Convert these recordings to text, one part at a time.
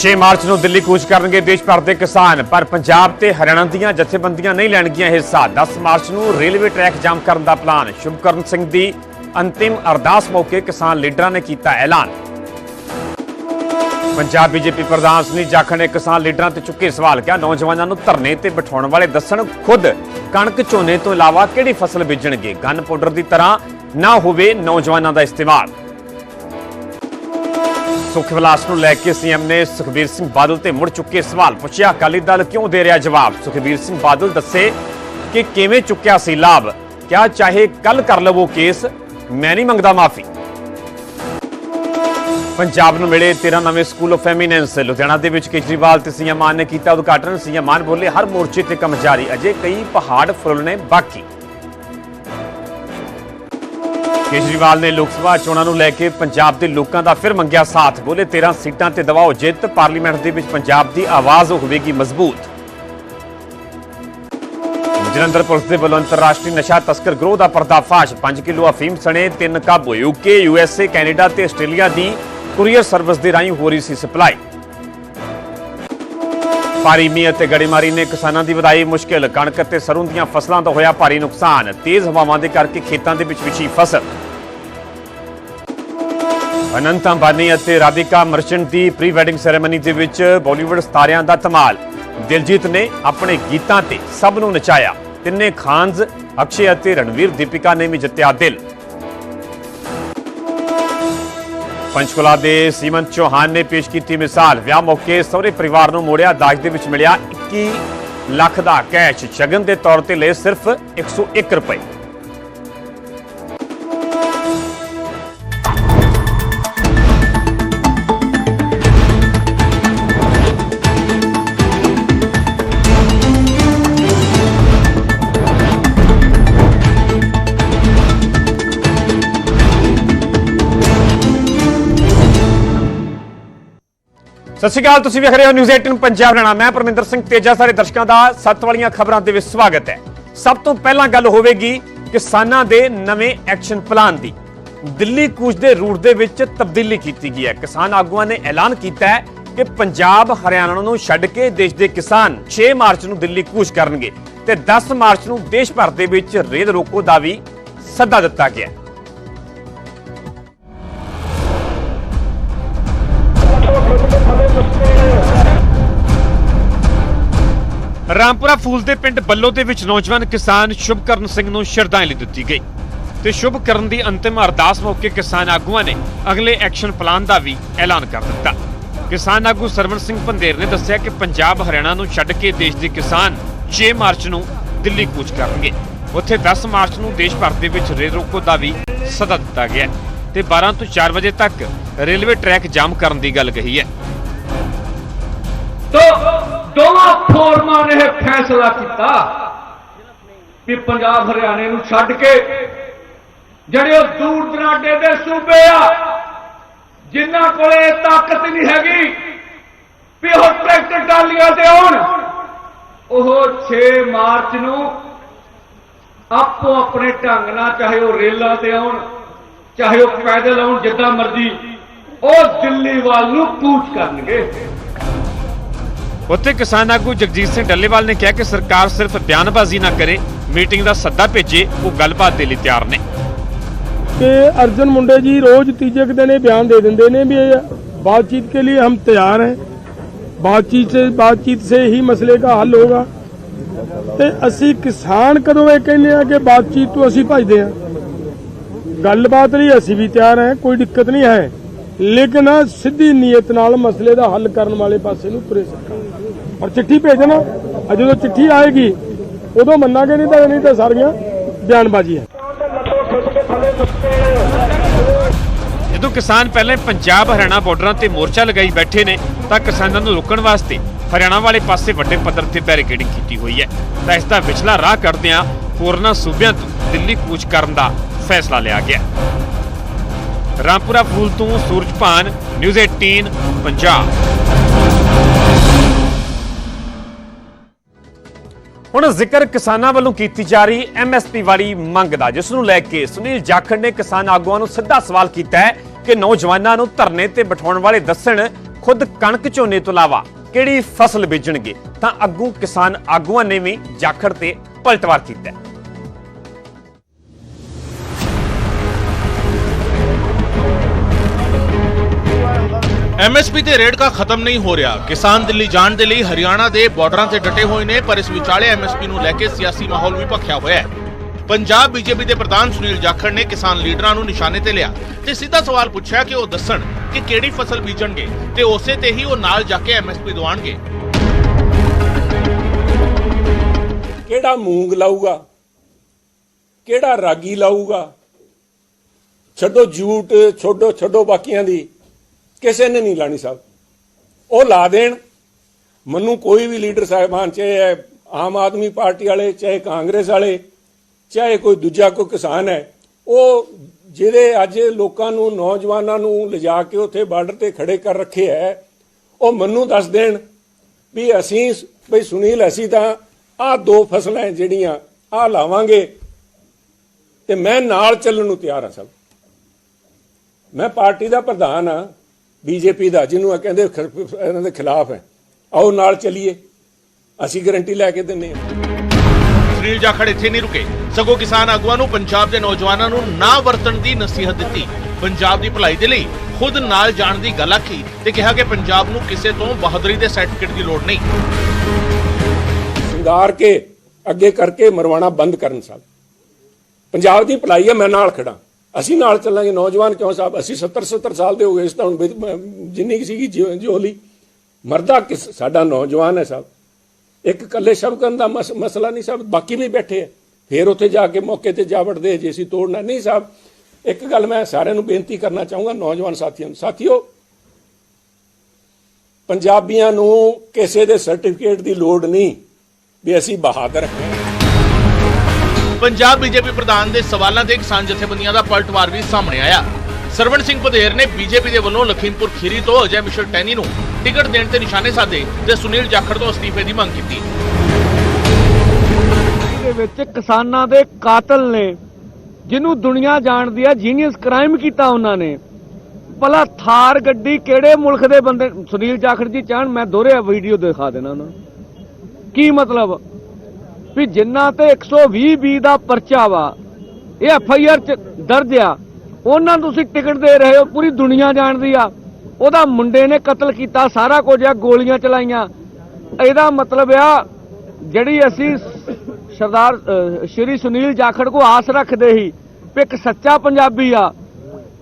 6 March ਨੂੰ ਦਿੱਲੀ ਕੂਚ ਕਰਨਗੇ ਦੇਸ਼ ਭਰ ਦੇ ਕਿਸਾਨ, ਪਰ ਪੰਜਾਬ ਤੇ ਹਰਿਆਣਾ ਦੀਆਂ ਜਥੇਬੰਦੀਆਂ ਨਹੀਂ ਲੈਣਗੀਆਂ ਹਿੱਸਾ। 10 ਮਾਰਚ ਨੂੰ ਰੇਲਵੇ ਟਰੈਕ ਜਾਮ ਕਰਨ ਦਾ ਪਲਾਨ। ਸ਼ੁਭਕਰਨ ਸਿੰਘ ਦੀ ਅੰਤਿਮ ਅਰਦਾਸ ਮੌਕੇ ਕਿਸਾਨ ਲੀਡਰਾਂ ਨੇ ਕੀਤਾ ਐਲਾਨ। ਪੰਜਾਬ ਬੀਜੇਪੀ ਪ੍ਰਧਾਨ ਸੁਨੀਲ ਜਾਖੜ ਨੇ ਕਿਸਾਨ ਲੀਡਰਾਂ ਤੇ ਚੁੱਕੇ ਸਵਾਲ। ਕਿਹਾ, ਨੌਜਵਾਨਾਂ ਨੂੰ ਧਰਨੇ ਤੇ ਬਿਠਾਉਣ ਵਾਲੇ ਦੱਸਣ ਖੁਦ ਕਣਕ ਝੋਨੇ ਤੋਂ ਇਲਾਵਾ ਕਿਹੜੀ ਫਸਲ ਬੀਜਣਗੇ? ਗਨ ਪਾਊਡਰ ਦੀ ਤਰ੍ਹਾਂ ਨਾ ਹੋਵੇ ਨੌਜਵਾਨਾਂ ਦਾ ਇਸਤੇਮਾਲ। ਸੁਖ ਵਿਲਾਸ ਨੂੰ ਲੈ ਕੇ ਸੀਐਮ ਨੇ ਸੁਖਬੀਰ ਸਿੰਘ ਬਾਦਲ ਤੇ ਮੁੜ ਚੁੱਕੇ ਸਵਾਲ ਪੁੱਛਿਆ। ਅਕਾਲੀ ਦਲ ਕਿਉਂ ਦੇ ਰਿਹਾ ਜਵਾਬ? ਸੁਖਬੀਰ ਸਿੰਘ ਬਾਦਲ ਦੱਸੇ ਕਿ ਕਿਵੇਂ ਚੁੱਕਿਆ ਸੀ ਲਾਭ? ਕਿਹਾ ਚਾਹੇ ਕੱਲ ਕਰ ਲਵੋ ਕੇਸ, ਮੈਂ ਨਹੀਂ ਮੰਗਦਾ ਮਾਫੀ। ਪੰਜਾਬ ਨੂੰ ਮਿਲੇ 13 ਨਵੇਂ ਸਕੂਲ ਆਫ ਐਮੀਨੈਂਸ। ਲੁਧਿਆਣਾ ਦੇ ਵਿੱਚ ਕੇਜਰੀਵਾਲ ਤੇ ਸੀਐਮ ਮਾਨ ਨੇ ਕੀਤਾ ਉਦਘਾਟਨ। ਸੀਐਮ ਮਾਨ ਬੋਲੇ, ਹਰ ਮੋਰਚੇ ਤੇ ਕੰਮ ਜਾਰੀ, ਅਜੇ ਕਈ ਪਹਾੜ ਫੁੱਲਣੇ ਬਾਕੀ। ਕੇਜਰੀਵਾਲ ਨੇ ਲੋਕ ਸਭਾ ਚੋਣਾਂ ਨੂੰ ਲੈ ਕੇ ਪੰਜਾਬ ਦੇ ਲੋਕਾਂ ਦਾ ਫਿਰ ਮੰਗਿਆ ਸਾਥ। ਬੋਲੇ 13 ਸੀਟਾਂ ਤੇ ਦਬਾਓ ਜਿੱਤ, ਪਾਰਲੀਮੈਂਟ ਦੇ ਵਿੱਚ ਪੰਜਾਬ ਦੀ ਆਵਾਜ਼ ਹੋਵੇਗੀ ਮਜ਼ਬੂਤ। ਜਲੰਧਰ ਪੁਲਿਸ ਦੇ ਵੱਲੋਂ ਅੰਤਰਰਾਸ਼ਟਰੀ ਨਸ਼ਾ ਤਸਕਰ ਗਰੋਹ ਦਾ ਪਰਦਾਫਾਸ਼। 5 ਕਿਲੋ ਅਫੀਮ ਸਣੇ, ਤਿੰਨ ਕਾਬੂ। ਯੂਕੇ ਯੂਐਸਏ ਕੈਨੇਡਾ ਤੇ ਆਸਟ੍ਰੇਲੀਆ ਦੀ ਕੁਰੀਅਰ ਸਰਵਿਸ ਦੇ ਰਾਹੀਂ ਹੋ ਰਹੀ ਸੀ ਸਪਲਾਈ। ਭਾਰੀ ਮੀਂਹ ਅਤੇ ਗੜੇਮਾਰੀ ਨੇ ਕਿਸਾਨਾਂ ਦੀ ਵਧਾਈ ਮੁਸ਼ਕਿਲ। ਕਣਕ ਅਤੇ ਸਰੋਂ ਦੀਆਂ ਫਸਲਾਂ ਦਾ ਹੋਇਆ ਭਾਰੀ ਨੁਕਸਾਨ। ਤੇਜ਼ ਹਵਾਵਾਂ ਦੇ ਕਰਕੇ ਖੇਤਾਂ ਦੇ ਵਿੱਚ ਵਿਛੀ ਫਸਲ। ਅਨੰਤ ਅੰਬਾਨੀ ਅਤੇ ਰਾਧਿਕਾ ਮਰਚੈਂਟ ਦੀ ਪ੍ਰੀ ਵੈਡਿੰਗ ਸੈਰੇਮਨੀ ਦੇ ਵਿੱਚ ਬਾਲੀਵੁੱਡ ਸਤਾਰਿਆਂ ਦਾ ਧਮਾਲ। ਦਿਲਜੀਤ ਨੇ ਆਪਣੇ ਗੀਤਾਂ ਤੇ ਸਭ ਨੂੰ ਨਚਾਇਆ। ਤਿੰਨੇ ਖਾਨਜ਼, ਅਕਸ਼ੇ ਅਤੇ ਰਣਵੀਰ ਦੀਪਿਕਾ ਨੇ ਵੀ ਜਿੱਤਿਆ ਦਿਲ। ਪੰਚਕੁਲਾ ਦੇ ਸੀਮਨ ਚੌਹਾਨ ਨੇ ਪੇਸ਼ ਕੀਤੀ ਮਿਸਾਲ। ਵਿਆਹ ਮੌਕੇ ਸਹੁਰੇ ਪਰਿਵਾਰ ਨੂੰ ਮੋੜਿਆ, ਦਾਜ ਦੇ ਵਿੱਚ ਮਿਲਿਆ 21 ਲੱਖ ਦਾ ਕੈਸ਼। ਸ਼ਗਨ ਦੇ ਤੌਰ ਤੇ ਲਏ ਸਿਰਫ 101 ਰੁਪਏ। ਸਤਿ ਸ਼੍ਰੀ ਅਕਾਲ, ਤੁਸੀਂ ਵੇਖ ਰਹੇ ਹੋ ਨਿਊਜ਼ 18 ਪੰਜਾਬ ਹਰਿਆਣਾ। ਮੈਂ ਪਰਮਿੰਦਰ ਸਿੰਘ ਤੇਜਾ, ਸਾਰੇ ਦਰਸ਼ਕਾਂ ਦਾ ਸੱਤ ਵਾਲੀਆਂ ਖਬਰਾਂ ਦੇ ਵਿੱਚ ਸਵਾਗਤ ਹੈ। ਸਭ ਤੋਂ ਪਹਿਲਾਂ ਗੱਲ ਹੋਵੇਗੀ ਕਿਸਾਨਾਂ ਦੇ ਨਵੇਂ ਐਕਸ਼ਨ ਪਲਾਨ ਦੀ। ਦਿੱਲੀ ਕੂਚ ਦੇ ਰੂਟ ਦੇ ਵਿੱਚ ਤਬਦੀਲੀ ਕੀਤੀ ਗਈ ਹੈ। ਕਿਸਾਨ ਆਗੂਆਂ ਨੇ ਐਲਾਨ ਕੀਤਾ ਹੈ ਕਿ ਪੰਜਾਬ ਹਰਿਆਣਾ ਨੂੰ ਛੱਡ ਕੇ ਦੇਸ਼ ਦੇ ਕਿਸਾਨ 6 ਮਾਰਚ ਨੂੰ ਦਿੱਲੀ ਕੂਚ ਕਰਨਗੇ ਤੇ 10 ਮਾਰਚ ਨੂੰ ਦੇਸ਼ ਭਰ ਦੇ ਵਿੱਚ ਰੇਲ ਰੋਕੋ ਦਾ ਵੀ ਸੱਦਾ ਦਿੱਤਾ ਗਿਆ ਰਾਮਪੁਰਾ ਫੂਲ ਦੇ ਪਿੰਡ ਬੱਲੋ ਦੇ ਵਿੱਚ ਨੌਜਵਾਨ ਕਿਸਾਨ ਸ਼ੁਭਕਰਨ ਸਿੰਘ ਨੂੰ ਸ਼ਰਧਾਂਜਲੀ ਦਿੱਤੀ ਗਈ ਤੇ ਸ਼ੁਭਕਰਨ ਦੀ ਅੰਤਿਮ ਅਰਦਾਸ ਮੌਕੇ ਕਿਸਾਨ ਆਗੂਆਂ ਨੇ ਅਗਲੇ ਐਕਸ਼ਨ ਪਲਾਨ ਦਾ ਵੀ ਐਲਾਨ ਕਰ ਦਿੱਤਾ। ਕਿਸਾਨ ਆਗੂ ਸਰਵਣ ਸਿੰਘ ਪੰਦੇਰ ਨੇ ਦੱਸਿਆ ਕਿ ਪੰਜਾਬ ਹਰਿਆਣਾ ਨੂੰ ਛੱਡ ਕੇ ਦੇਸ਼ ਦੇ ਕਿਸਾਨ 6 ਮਾਰਚ ਨੂੰ ਦਿੱਲੀ ਕੂਚ ਕਰਨਗੇ। ਉੱਥੇ 10 ਮਾਰਚ ਨੂੰ ਦੇਸ਼ ਭਰ ਦੇ ਵਿੱਚ ਰੇਲ ਰੋਕੋ ਦਾ ਵੀ ਸੱਦਾ ਦਿੱਤਾ ਗਿਆ ਤੇ 12 ਤੋਂ 4 ਵਜੇ ਤੱਕ ਰੇਲਵੇ ਟਰੈਕ ਜਾਮ ਕਰਨ ਦੀ ਗੱਲ ਕਹੀ ਹੈ। ਤੋ ਦੋਵਾਂ ਫੋਰਮਾਂ ਨੇ ਇਹ ਫੈਸਲਾ ਕੀਤਾ ਕਿ ਪੰਜਾਬ ਹਰਿਆਣੇ ਨੂੰ ਛੱਡ ਕੇ ਜਿਹੜੇ ਉਹ ਦੂਰ ਦਰਾਡੇ ਦੇ ਸੂਬੇ ਆ, ਜਿਨ੍ਹਾਂ ਕੋਲੇ ਤਾਕਤ ਨਹੀਂ ਹੈਗੀ ਵੀ ਉਹ ਟਰੈਕਟਰ ਟਾਲੀਆਂ ਤੇ ਆਉਣ, ਉਹ 6 ਮਾਰਚ ਨੂੰ ਆਪੋ ਆਪਣੇ ਢੰਗ ਨਾਲ ਚਾਹੇ ਉਹ ਰੇਲਾਂ ਤੇ ਆਉਣ, ਚਾਹੇ ਉਹ ਪੈਦਲ ਆਉਣ, ਜਿੱਦਾਂ ਮਰਜ਼ੀ, ਉਹ ਦਿੱਲੀ ਵੱਲ ਨੂੰ ਕੂਚ ਕਰਨਗੇ। ਉੱਥੇ ਕਿਸਾਨ ਆਗੂ ਜਗਜੀਤ ਸਿੰਘ ਡੱਲੇਵਾਲ ਨੇ ਕਿਹਾ ਕਿ ਸਰਕਾਰ ਸਿਰਫ ਬਿਆਨਬਾਜ਼ੀ ਨਾ ਕਰੇ ਮੀਟਿੰਗ ਦਾ ਸੱਦਾ ਭੇਜੇ ਉਹ ਗੱਲਬਾਤ ਦੇ ਲਈ ਤਿਆਰ ਨੇ कि अर्जुन मुंडे जी रोज तीजे के दिन ये बयान दे देंगे ने भी ये बातचीत के लिए हम तैयार हैं बातचीत से बातचीत से ही मसले का हल होगा ਤੇ ਅਸੀਂ ਕਿਸਾਨ ਕਦੋਂ ਇਹ ਕਹਿੰਦੇ ਆ ਕਿ ਬਾਤਚੀਤ ਤੋਂ ਅਸੀਂ ਭਜਦੇ ਆ ਗੱਲਬਾਤ ਲਈ ਅਸੀਂ ਵੀ ਤਿਆਰ ਹਾਂ ਕੋਈ ਦਿੱਕਤ ਨਹੀਂ ਹੈ ਲੇਕਿਨ ਸਿੱਧੀ ਨੀਅਤ ਨਾਲ ਮਸਲੇ ਦਾ ਹੱਲ ਕਰਨ ਵਾਲੇ ਪਾਸੇ ਨੂੰ ਤੁਰੇ ਸਰਕਾਰ ਔਰ ਚਿੱਠੀ ਭੇਜਣਾ ਜਦੋਂ ਚਿੱਠੀ ਆਏਗੀ, ਉਦੋਂ ਮੰਨਾਂਗੇ ਨਹੀਂ ਤਾਂ ਨਹੀਂ ਤਾਂ ਸਾਰੀਆਂ ਬਿਆਨਬਾਜ਼ੀ ਹੈ। ਜਦੋਂ ਕਿਸਾਨ ਪਹਿਲੇ ਪੰਜਾਬ ਹਰਿਆਣਾ ਬਾਰਡਰਾਂ ਤੇ ਮੋਰਚਾ ਲਗਾਈ ਬੈਠੇ ਨੇ, ਤਾਂ ਕਿਸਾਨਾਂ ਨੂੰ ਰੋਕਣ ਵਾਸਤੇ ਹਰਿਆਣਾ ਵਾਲੇ ਪਾਸੇ ਵੱਡੇ ਪੱਧਰ ਤੇ ਬੈਰੀਕੇਡਿੰਗ ਕੀਤੀ ਹੋਈ ਹੈ। ਤਾਂ ਇਸ ਦਾ ਵਿਚਲਾ ਰਾਹ ਕਰਦਿਆਂ ਹੋਰਨਾਂ ਸੂਬਿਆਂ ਤੋਂ ਦਿੱਲੀ ਕੂਚ ਕਰਨ ਦਾ ਫੈਸਲਾ ਲਿਆ ਗਿਆ। ਰਾਮਪੁਰਾ ਫੂਲ ਤੋਂ ਸੂਰਜਪਾਨ ਨਿਊਜ਼ 18 ਪੰਜਾਬ ਹੁਣ ਜ਼ਿਕਰ ਕਿਸਾਨਾਂ ਵੱਲੋਂ ਕੀਤੀ ਜਾ ਰਹੀ ਐਮਐਸਪੀ ਵਾਲੀ ਮੰਗ ਦਾ, ਜਿਸ ਨੂੰ ਲੈ ਕੇ ਸੁਨੀਲ ਜਾਖੜ ਨੇ ਕਿਸਾਨ ਆਗੂਆਂ ਨੂੰ ਸਿੱਧਾ ਸਵਾਲ ਕੀਤਾ ਹੈ ਕਿ ਨੌਜਵਾਨਾਂ ਨੂੰ ਧਰਨੇ ਤੇ ਬਿਠਾਉਣ ਵਾਲੇ ਦੱਸਣ ਖੁਦ ਕਣਕ ਝੋਨੇ ਤੋਂ ਇਲਾਵਾ ਕਿਹੜੀ ਫਸਲ ਬੀਜਣਗੇ ਤਾਂ ਅੱਗੂ ਕਿਸਾਨ ਆਗੂਆਂ ਨੇ ਵੀ ਜਾਖੜ ਤੇ ਪਲਟਵਾਰ ਕੀਤਾ ਹੈ। ਐਮਐਸਪੀ ਤੇ ਰੇਟ ਕਾ ਖਤਮ ਨਹੀਂ ਹੋ ਰਿਹਾ। ਕਿਸਾਨ ਦਿੱਲੀ ਜਾਣ ਦੇ ਲਈ ਹਰਿਆਣਾ ਦੇ ਬਾਰਡਰਾਂ ਤੇ ਡਟੇ ਹੋਏ ਨੇ, ਪਰ ਇਸ ਵਿਚਾਲੇ ਐਮਐਸਪੀ ਨੂੰ ਲੈ ਕੇ ਸਿਆਸੀ ਮਾਹੌਲ ਵੀ ਭਖਿਆ ਹੋਇਆ ਹੈ। ਪੰਜਾਬ ਬੀਜੇਪੀ ਦੇ ਪ੍ਰਧਾਨ ਸੁਨੀਲ ਜਾਖੜ ਨੇ ਕਿਸਾਨ ਲੀਡਰਾਂ ਨੂੰ ਨਿਸ਼ਾਨੇ ਤੇ ਲਿਆ ਤੇ ਸਿੱਧਾ ਸਵਾਲ ਪੁੱਛਿਆ ਕਿ ਉਹ ਦੱਸਣ ਕਿ ਕਿਹੜੀ ਫਸਲ ਬੀਜਣਗੇ ਤੇ ਉਸੇ ਤੇ ਹੀ ਉਹ ਨਾਲ ਜਾ ਕੇ ਐਮਐਸਪੀ ਦਵਾਉਣਗੇ ਕਿਹੜਾ ਮੂੰਗ ਲਾਊਗਾ? ਕਿਹੜਾ ਰਾਗੀ ਲਾਊਗਾ? ਛੱਡੋ ਝੂਠ ਛੱਡੋ ਛੱਡੋ ਬਾਕੀਆਂ ਦੀ। ਕਿਸੇ ਨੇ ਨਹੀਂ ਲਾਣੀ ਸਾਹਿਬ ਉਹ ਲਾ ਦੇਣ। ਮੈਨੂੰ ਕੋਈ ਵੀ ਲੀਡਰ ਸਾਹਿਬਾਨ, ਚਾਹੇ ਆਮ ਆਦਮੀ ਪਾਰਟੀ ਵਾਲੇ, ਚਾਹੇ ਕਾਂਗਰਸ ਵਾਲੇ, ਚਾਹੇ ਕੋਈ ਦੂਜਾ ਕੋਈ ਕਿਸਾਨ ਹੈ, ਉਹ ਜਿਹੜੇ ਅੱਜ ਲੋਕਾਂ ਨੂੰ, ਨੌਜਵਾਨਾਂ ਨੂੰ ਲਿਜਾ ਕੇ ਉੱਥੇ ਬਾਰਡਰ ਤੇ ਖੜੇ ਕਰ ਰੱਖੇ ਹੈ, ਉਹ ਮੈਨੂੰ ਦੱਸ ਦੇਣ ਵੀ ਅਸੀਂ ਬਈ ਸੁਨੀਲ, ਅਸੀਂ ਤਾਂ ਆਹ ਦੋ ਫਸਲਾਂ ਜਿਹੜੀਆਂ ਆਹ ਲਾਵਾਂਗੇ ਤੇ ਮੈਂ ਨਾਲ ਚੱਲਣ ਨੂੰ ਤਿਆਰ ਹਾਂ ਸਭ। ਮੈਂ ਪਾਰਟੀ ਦਾ ਪ੍ਰਧਾਨ ਆ ਬੀਜੇਪੀ ਦਾ ਜਿਹਨੂੰ ਇਹ ਕਹਿੰਦੇ ਇਹਨਾਂ ਦੇ ਖਿਲਾਫ ਹੈ। ਆਓ ਨਾਲ ਚੱਲੀਏ। ਅਸੀਂ ਗਾਰੰਟੀ ਲੈ ਕੇ ਦਿੰਨੇ ਹਾਂ। ਸੁਨੀਲ ਜਾਖੜ ਇੱਥੇ ਨਹੀਂ ਰੁਕੇ। ਸਗੋਂ ਕਿਸਾਨ ਆਗੂਆਂ ਨੂੰ ਪੰਜਾਬ ਦੇ ਨੌਜਵਾਨਾਂ ਨੂੰ ਨਾ ਵਰਤਣ ਦੀ ਨਸੀਹਤ ਦਿੱਤੀ। ਪੰਜਾਬ ਦੀ ਭਲਾਈ ਦੇ ਲਈ ਖੁਦ ਨਾਲ ਜਾਣ ਦੀ ਗੱਲ ਆਖੀ ਤੇ ਕਿਹਾ ਕਿ ਪੰਜਾਬ ਨੂੰ ਕਿਸੇ ਤੋਂ ਬਹਾਦਰੀ ਦੇ ਸਰਟੀਫਿਕੇਟ ਦੀ ਲੋੜ ਨਹੀਂ। ਸ਼ਿੰਗਾਰ ਕੇ ਅੱਗੇ ਕਰਕੇ ਮਰਵਾਣਾ ਬੰਦ ਕਰਨ ਸਾਹਿਬ ਪੰਜਾਬ ਦੀ ਭਲਾਈ ਹੈ ਮੈਂ ਨਾਲ ਖੜਾ ਅਸੀਂ ਨਾਲ ਚੱਲਾਂਗੇ, ਨੌਜਵਾਨ ਕਿਉਂ ਸਾਹਿਬ? ਅਸੀਂ 70 70 ਸਾਲ ਦੇ ਹੋ ਗਏ, ਇਸ ਤਾਂ ਹੁਣ ਜਿੰਨੀ ਕੁ ਸੀਗੀ ਜਿਉ- ਜੋਲੀ ਮਰਦਾ ਕਿਸ ਸਾਡਾ ਨੌਜਵਾਨ ਹੈ ਸਾਹਿਬ। ਇੱਕ ਇਕੱਲੇ ਸ਼ਬਕਨ ਦਾ ਮਸਲਾ ਨਹੀਂ ਸਾਹਿਬ, ਬਾਕੀ ਵੀ ਬੈਠੇ ਹੈ ਫੇਰ ਉੱਥੇ ਜਾ ਕੇ ਮੌਕੇ ਤੇ ਜਾ ਵੜਦੇ ਜੇ ਅਸੀਂ ਤੋੜਨਾ ਨਹੀਂ ਸਾਹਿਬ, ਇੱਕ ਗੱਲ ਮੈਂ ਸਾਰਿਆਂ ਨੂੰ ਬੇਨਤੀ ਕਰਨਾ ਚਾਹੂੰਗਾ, ਨੌਜਵਾਨ ਸਾਥੀਆਂ ਨੂੰ। ਸਾਥੀਓ, ਪੰਜਾਬੀਆਂ ਨੂੰ ਕਿਸੇ ਦੇ ਸਰਟੀਫਿਕੇਟ ਦੀ ਲੋੜ ਨਹੀਂ ਵੀ ਅਸੀਂ ਬਹਾਦਰ ਹਾਂ ਪੰਜਾਬ ਬੀਜੇਪੀ ਪ੍ਰਧਾਨ ਦੇ ਸਵਾਲਾਂ ਤੇ ਕਿਸਾਨ ਜਥੇਬੰਦੀਆਂ ਦਾ ਪਲਟਵਾਰ ਵੀ ਸਾਹਮਣੇ ਆਇਆ। ਸਰਵਣ ਸਿੰਘ ਪਧੇਰ ਨੇ ਬੀਜੇਪੀ ਦੇ ਵੱਲੋਂ ਲਖੀਮਪੁਰ ਖੀਰੀ ਤੋਂ ਅਜੈ ਮਿਸ਼ਲ ਟੈਨੀ ਨੂੰ ਟਿਕਟ ਦੇਣ ਤੇ ਨਿਸ਼ਾਨੇ ਸਾਧੇ ਤੇ ਸੁਨੀਲ ਜਾਖੜ ਤੋਂ ਅਸਤੀਫੇ ਦੀ ਮੰਗ ਕੀਤੀ। ਦੇ ਵਿੱਚ ਕਿਸਾਨਾਂ ਦੇ ਕਾਤਲ ਨੇ, ਜਿਹਨੂੰ ਦੁਨੀਆ ਜਾਣਦੀ ਆ ਜੀਨੀਅਸ ਕ੍ਰਾਈਮ ਕੀਤਾ ਉਹਨਾਂ ਨੇ। ਭਲਾ ਥਾਰ ਗੱਡੀ ਕਿਹੜੇ ਮੁਲਕ ਦੇ ਬੰਦੇ ਸੁਨੀਲ ਜਾਖੜ ਜੀ ਚਾਹਣ, ਮੈਂ ਦੋਹਰੇ ਵੀਡੀਓ ਦਿਖਾ ਦੇਣਾ ਉਹਨਾਂ ਕੀ ਮਤਲਬ? ਵੀ ਜਿੰਨਾ ਤੇ 120 ਬੀ ਦਾ ਪਰਚਾ ਵਾ, ਇਹ ਐਫ ਆਈ ਆਰ ਚ ਦਰਜ ਆ। ਉਹਨਾਂ ਨੂੰ ਤੁਸੀਂ ਟਿਕਟ ਦੇ ਰਹੇ ਹੋ, ਪੂਰੀ ਦੁਨੀਆ ਜਾਣਦੀ ਆ। ਉਹਦਾ ਮੁੰਡੇ ਨੇ ਕਤਲ ਕੀਤਾ, ਸਾਰਾ ਕੁਝ ਆ, ਗੋਲੀਆਂ ਚਲਾਈਆਂ। ਇਹਦਾ ਮਤਲਬ ਆ, ਜਿਹੜੀ ਅਸੀਂ ਸਰਦਾਰ ਸ਼੍ਰੀ ਸੁਨੀਲ ਜਾਖੜ ਕੋ ਆਸ ਰੱਖਦੇ ਸੀ ਵੀ ਇੱਕ ਸੱਚਾ ਪੰਜਾਬੀ ਆ,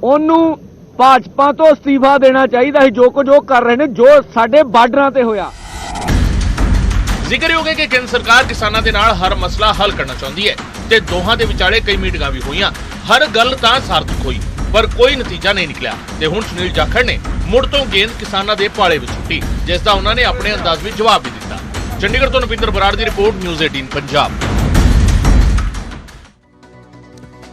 ਉਹਨੂੰ ਭਾਜਪਾ ਤੋਂ ਅਸਤੀਫਾ ਦੇਣਾ ਚਾਹੀਦਾ ਸੀ। ਜੋ ਕੁਝ ਉਹ ਕਰ ਰਹੇ ਨੇ, ਜੋ ਸਾਡੇ ਬਾਰਡਰਾਂ ਤੇ ਹੋਇਆ। ਜ਼ਿਕਰਯੋਗ ਹੈ ਕਿ ਕੇਂਦਰ ਸਰਕਾਰ ਕਿਸਾਨਾਂ ਦੇ ਨਾਲ ਹਰ ਮਸਲਾ ਹੱਲ ਕਰਨਾ ਚਾਹੁੰਦੀ ਹੈ ਤੇ ਦੋਹਾਂ ਦੇ ਵਿਚਾਲੇ ਕਈ ਮੀਟਿੰਗਾਂ ਵੀ ਹੋਈਆਂ। ਹਰ ਗੱਲ ਤਾਂ ਸਾਰਥਕ ਹੋਈ, ਪਰ ਕੋਈ ਨਤੀਜਾ ਨਹੀਂ ਨਿਕਲਿਆ। ਤੇ ਹੁਣ ਸੁਨੀਲ ਜਾਖੜ ਨੇ ਮੁੜ ਤੋਂ ਗੇਂਦ ਕਿਸਾਨਾਂ ਦੇ ਪਾਲੇ ਵਿੱਚ ਸੁੱਟੀ, ਜਿਸ ਦਾ ਉਹਨਾਂ ਨੇ ਆਪਣੇ ਅੰਦਾਜ਼ ਵਿੱਚ ਜਵਾਬ ਵੀ ਦਿੱਤਾ। ਚੰਡੀਗੜ੍ਹ ਤੋਂ ਨਵਿੰਦਰ ਬਰਾੜ ਦੀ ਰਿਪੋਰਟ, ਨਿਊਜ਼ 18 ਪੰਜਾਬ।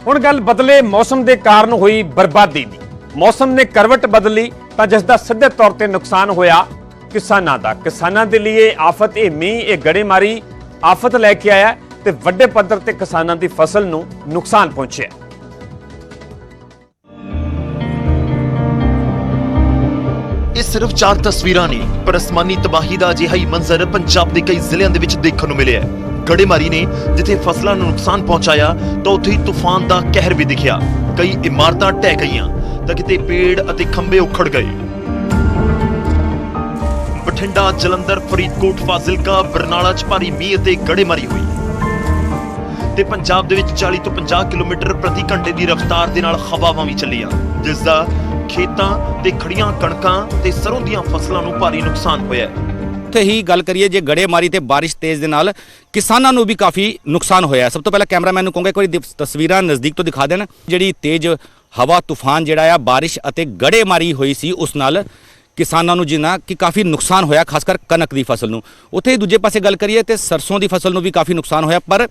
ਹੁਣ ਗੱਲ ਬਦਲੇ ਮੌਸਮ ਦੇ ਕਾਰਨ ਹੋਈ ਬਰਬਾਦੀ ਦੀ। ਮੌਸਮ ਨੇ ਕਰਵਟ ਬਦਲੀ ਤਾਂ ਜਿਸ ਦਾ ਸਿੱਧੇ ਤੌਰ ਤੇ ਨੁਕਸਾਨ ਹੋਇਆ ਕਿਸਾਨਾਂ ਦਾ। ਕਿਸਾਨਾਂ ਦੇ ਲਈ ਇਹ ਆਫਤ, ਇਹ ਮੀਂਹ, ਇਹ ਗੜੇਮਾਰੀ ਆਫਤ ਲੈ ਕੇ ਆਇਆ ਤੇ ਵੱਡੇ ਪੱਧਰ ਤੇ ਕਿਸਾਨਾਂ ਦੀ ਫਸਲ ਨੂੰ ਨੁਕਸਾਨ ਪਹੁੰਚਿਆ। ਇਹ ਸਿਰਫ ਚਾਰ ਤਸਵੀਰਾਂ ਨੇ ਪਰ ਅਸਮਾਨੀ ਤਬਾਹੀ ਦਾ ਅਜਿਹਾ ਹੀ ਮੰਜ਼ਰ ਪੰਜਾਬ ਦੇ ਕਈ ਜ਼ਿਲ੍ਹਿਆਂ ਦੇ ਵਿੱਚ ਦੇਖਣ ਨੂੰ ਮਿਲਿਆ ਹੈ। ਗੜੇਮਾਰੀ ਨੇ ਜਿੱਥੇ ਫਸਲਾਂ ਨੂੰ ਨੁਕਸਾਨ ਪਹੁੰਚਾਇਆ, ਤਾਂ ਉੱਥੇ ਹੀ ਤੂਫਾਨ ਦਾ ਕਹਿਰ ਵੀ ਦਿਖਿਆ। ਕਈ ਇਮਾਰਤਾਂ ਢਹਿ ਗਈਆਂ, ਤਾਂ ਕਿਤੇ ਪੇੜ ਅਤੇ ਖੰਭੇ ਉਖੜ ਗਏ। ਬਠਿੰਡਾ, ਜਲੰਧਰ, ਫਰੀਦਕੋਟ, ਫਾਜ਼ਿਲਕਾ, ਬਰਨਾਲਾ 'ਚ ਭਾਰੀ ਮੀਂਹ ਅਤੇ ਗੜੇਮਾਰੀ ਹੋਈ। ਤੇ ਪੰਜਾਬ ਦੇ ਵਿੱਚ 40 ਤੋਂ 50 ਕਿਲੋਮੀਟਰ ਪ੍ਰਤੀ ਘੰਟੇ ਦੀ ਰਫ਼ਤਾਰ ਦੇ ਨਾਲ ਹਵਾਵਾਂ ਵੀ ਚੱਲੀਆਂ ਜਿਸ ਦਾ ਖੇਤਾਂ ਤੇ ਖੜੀਆਂ ਕਣਕਾਂ ਤੇ ਸਰੋਂ ਦੀਆਂ ਫਸਲਾਂ ਨੂੰ ਭਾਰੀ ਨੁਕਸਾਨ ਹੋਇਆ ਹੈ। ਉੱਥੇ ਹੀ ਗੱਲ ਕਰੀਏ ਜੇ ਗੜੇਮਾਰੀ ਤੇ ਬਾਰਿਸ਼ ਤੇਜ਼ ਦੇ ਨਾਲ ਕਿਸਾਨਾਂ ਨੂੰ ਵੀ ਕਾਫੀ ਨੁਕਸਾਨ ਹੋਇਆ ਸਭ ਤੋਂ ਪਹਿਲਾਂ ਕੈਮਰਾਮੈਨ ਨੂੰ ਕਹੂੰਗਾ ਇੱਕ ਵਾਰੀ ਤਸਵੀਰਾਂ ਨਜ਼ਦੀਕ ਤੋਂ ਦਿਖਾ ਦੇਣ। ਜਿਹੜੀ ਤੇਜ਼ ਹਵਾ, ਤੂਫਾਨ ਜਿਹੜਾ ਆ, ਬਾਰਿਸ਼ ਅਤੇ ਗੜੇਮਾਰੀ ਹੋਈ ਸੀ, ਉਸ ਨਾਲ ਕਿਸਾਨਾਂ ਨੂੰ ਜਿੰਨਾ ਕਿ ਕਾਫੀ ਨੁਕਸਾਨ ਹੋਇਆ ਖਾਸ ਕਰ ਕਣਕ ਦੀ ਫਸਲ ਨੂੰ। ਉੱਥੇ ਹੀ ਦੂਜੇ ਪਾਸੇ ਗੱਲ ਕਰੀਏ ਤੇ ਸਰਸੋਂ ਦੀ ਫਸਲ ਨੂੰ ਵੀ ਕਾਫੀ ਨੁਕਸਾਨ ਹੋਇਆ ਪਰ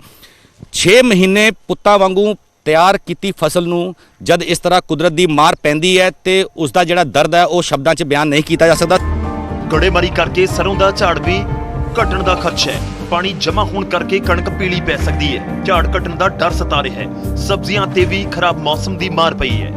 6 ਮਹੀਨੇ ਪੁੱਤਾਂ ਵਾਂਗੂ ਤਿਆਰ ਕੀਤੀ ਫਸਲ ਨੂੰ ਜਦ ਇਸ ਤਰ੍ਹਾਂ ਕੁਦਰਤ ਦੀ ਮਾਰ ਪੈਂਦੀ ਹੈ ਤੇ ਉਸ ਦਾ ਜਿਹੜਾ ਦਰਦ ਹੈ ਉਹ ਸ਼ਬਦਾਂ 'ਚ ਬਿਆਨ ਨਹੀਂ ਕੀਤਾ ਜਾ ਸਕਦਾ। ਗੜੇਮਾਰੀ ਕਰਕੇ ਸਰੋਂ ਦਾ ਝਾੜ ਵੀ ਘਟਣ ਦਾ ਖਦਸ਼ਾ ਹੈ। ਪਾਣੀ ਜਮ੍ਹਾਂ ਹੋਣ ਕਰਕੇ ਕਣਕ ਪੀਲੀ ਪੈ ਸਕਦੀ ਹੈ। ਝਾੜ ਘਟਣ ਦਾ ਡਰ ਸਤਾ ਰਿਹਾ ਹੈ। ਸਬਜ਼ੀਆਂ ਤੇ ਵੀ ਖਰਾਬ ਮੌਸਮ ਦੀ ਮਾਰ ਪਈ ਹੈ।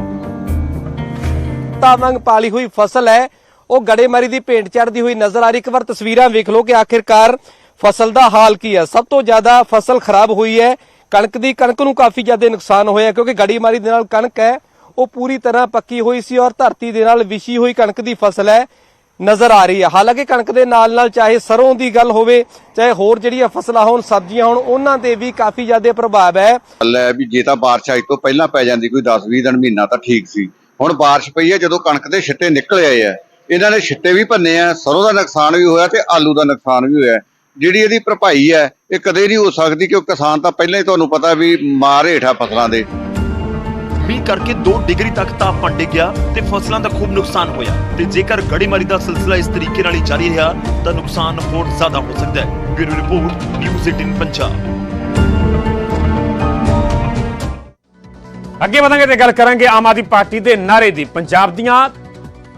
ਪੱਤਾ ਵਾਂਗ ਪਾਲੀ ਹੋਈ ਫਸਲ ਹੈ। ਉਹ ਗੜੇਮਾਰੀ ਦੀ ਭੇਂਟ ਚੜਦੀ ਹੋਈ ਨਜ਼ਰ ਆ ਰਹੀ। ਇੱਕ ਵਾਰ ਤਸਵੀਰਾਂ ਵੇਖ ਲਓ ਕਿ ਆਖਿਰਕਾਰ ਫਸਲ ਦਾ ਹਾਲ ਕੀ ਹੈ। ਸਭ ਤੋਂ ਜ਼ਿਆਦਾ ਫਸਲ ਖਰਾਬ ਹੋਈ ਹੈ। ਕਣਕ ਦੀ, ਕਣਕ ਨੂੰ ਕਾਫੀ ਜ਼ਿਆਦਾ ਨੁਕਸਾਨ ਹੋਇਆ ਕਿਉਂਕਿ ਗੜੇਮਾਰੀ ਦੇ ਨਾਲ ਕਣਕ ਹੈ, ਉਹ ਪੂਰੀ ਤਰ੍ਹਾਂ ਪੱਕੀ ਹੋਈ ਸੀ ਔਰ ਧਰਤੀ ਦੇ ਨਾਲ ਵਿਛੀ ਹੋਈ ਕਣਕ ਦੀ ਫਸਲ ਹੈ, ਨਜ਼ਰ ਆ ਰਹੀ ਹੈ। ਹਾਲਾਂਕਿ ਕਣਕ ਦੇ ਨਾਲ ਨਾਲ ਚਾਹੇ ਸਰੋਂ ਦੀ ਗੱਲ ਹੋਵੇ, ਚਾਹੇ ਹੋਰ ਜਿਹੜੀਆਂ ਫਸਲਾਂ ਹੋਣ, ਸਬਜ਼ੀਆਂ ਹੋਣ, ਉਹਨਾਂ ਤੇ ਵੀ ਕਾਫੀ ਜ਼ਿਆਦਾ ਪ੍ਰਭਾਵ ਹੈ। ਗੱਲ ਵੀ ਜੇ ਤਾਂ ਬਾਰਿਸ਼ ਅੱਜ ਤੋਂ ਪਹਿਲਾਂ ਪੈ ਜਾਂਦੀ ਕੋਈ 10-20 ਦਿਨ ਮਹੀਨਾ ਤਾਂ ਠੀਕ ਸੀ। ਹੁਣ ਬਾਰਿਸ਼ ਪਈ ਹੈ, ਜਦੋਂ ਕਣਕ ਦੇ ਛਿੱਟੇ ਨਿਕਲ ਆਏ ਆ ਇਹਨਾਂ ਨੇ ਛਿੱਟੇ ਵੀ ਭੰਨੇ ਆ ਸਰੋਂ ਦਾ ਨੁਕਸਾਨ ਵੀ ਹੋਇਆ ਤੇ ਆਲੂ ਦਾ ਨੁਕਸਾਨ ਵੀ ਹੋਇਆ। ਜਿਹੜੀ ਇਹਦੀ ਭਰਪਾਈ ਹੈ ਇਹ ਕਦੇ ਨਹੀਂ ਹੋ ਸਕਦੀ ਕਿਉਂਕਿ ਕਿਸਾਨ ਤਾਂ ਪਹਿਲਾਂ ਹੀ ਤੁਹਾਨੂੰ ਪਤਾ ਵੀ ਮਾਰ ਹੇਠਾਂ ਫਸਲਾਂ ਦੇ। ਮੀਂਹ ਕਰਕੇ 2 ਡਿਗਰੀ ਤੱਕ ਤਾਪਮਾਨ ਡਿੱਗ ਗਿਆ ਤੇ ਫਸਲਾਂ ਦਾ ਖੂਬ ਨੁਕਸਾਨ ਹੋਇਆ। ਤੇ ਜੇਕਰ ਗੜੇਮਾਰੀ ਦਾ ਸਿਲਸਿਲਾ ਇਸ ਤਰੀਕੇ ਨਾਲ ਹੀ ਜਾਰੀ ਰਿਹਾ ਤਾਂ ਨੁਕਸਾਨ ਹੋਰ ਜ਼ਿਆਦਾ ਹੋ ਸਕਦਾ ਹੈ। Bureau report news 18 Punjab. ਅੱਗੇ ਵਧਾਂਗੇ ਤੇ ਗੱਲ ਕਰਾਂਗੇ ਆਮ ਆਦਮੀ ਪਾਰਟੀ ਦੇ ਨਾਰੇ ਦੀ। ਪੰਜਾਬ ਦੀਆਂ